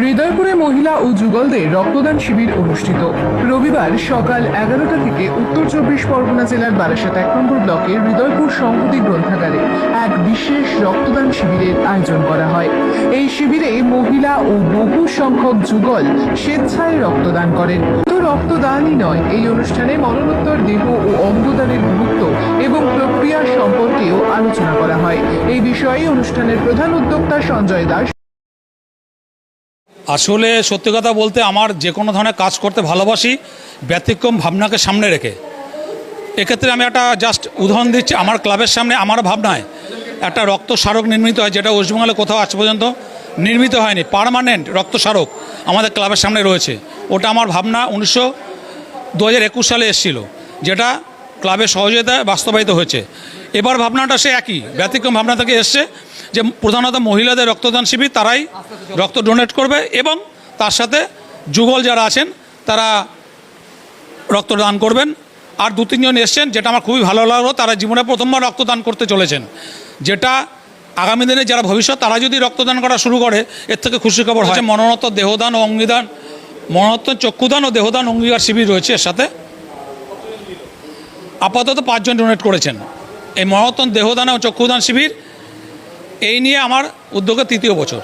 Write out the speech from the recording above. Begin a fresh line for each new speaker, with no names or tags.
হৃদয়পুরে মহিলা ও যুগলদের রক্তদান শিবির অনুষ্ঠিত। রবিবার সকাল এগারোটা থেকে উত্তর চব্বিশ পরগনা জেলার বারাসাত এক নম্বর ব্লকের হৃদয়পুর সংহতি গ্রন্থাগারে এক বিশেষ রক্তদান শিবিরের আয়োজন করা হয়। এই শিবিরে মহিলা ও বহু সংখ্যক যুগল স্বেচ্ছায় রক্তদান করেন। শুধু রক্তদানই নয়, এই অনুষ্ঠানে মরণোত্তর দেহ ও অঙ্গদানের গুরুত্ব এবং প্রক্রিয়া সম্পর্কেও আলোচনা করা হয়। এই বিষয়ে অনুষ্ঠানের প্রধান উদ্যোক্তা সঞ্জয় দাস
আসলে সত্যি কথা বলতে আমার যে কোনো ধরনের কাজ করতে ভালোবাসি, ব্যতিক্রম ভাবনাকে সামনে রেখে। এক্ষেত্রে আমি একটা জাস্ট উদাহরণ দিচ্ছি, আমার ক্লাবের সামনে আমার ভাবনায় একটা রক্ত স্মারক নির্মিত হয়, যেটা ওয়েস্টবেঙ্গলে কোথাও আজ পর্যন্ত নির্মিত হয়নি পার্মানেন্ট রক্ত স্মারক আমাদের ক্লাবের সামনে রয়েছে। ওটা আমার ভাবনা উনিশশো দু একুশ সালে এসেছিল, যেটা ক্লাবের সহযোগিতায় বাস্তবায়িত হয়েছে। এবার ভাবনাটা সে একই, ব্যতিক্রম ভাবনা থেকে এসছে যে প্রধানত মহিলাদের রক্তদান শিবির তারাই রক্ত ডোনেট করবে এবং তার সাথে যুগল যারা আছেন তারা রক্তদান করবেন। আর দু তিনজন এসছেন যেটা আমার খুবই ভালো লাগল তারা জীবনে প্রথমবার রক্তদান করতে চলেছেন। যেটা আগামী দিনে যারা ভবিষ্যৎ তারা যদি রক্তদান করা শুরু করে এর থেকে খুশি খবর হয় মনোনত দেহদান ও অঙ্গিদান মনোনত চক্ষুদান ও দেহদান অঙ্গীকার শিবির রয়েছে এর সাথে। আপাতত পাঁচজন ডোনেট করেছেন। এই মনোতন দেহদান ও চক্ষুদান শিবির এই নিয়ে আমার উদ্যোগের তৃতীয় বছর।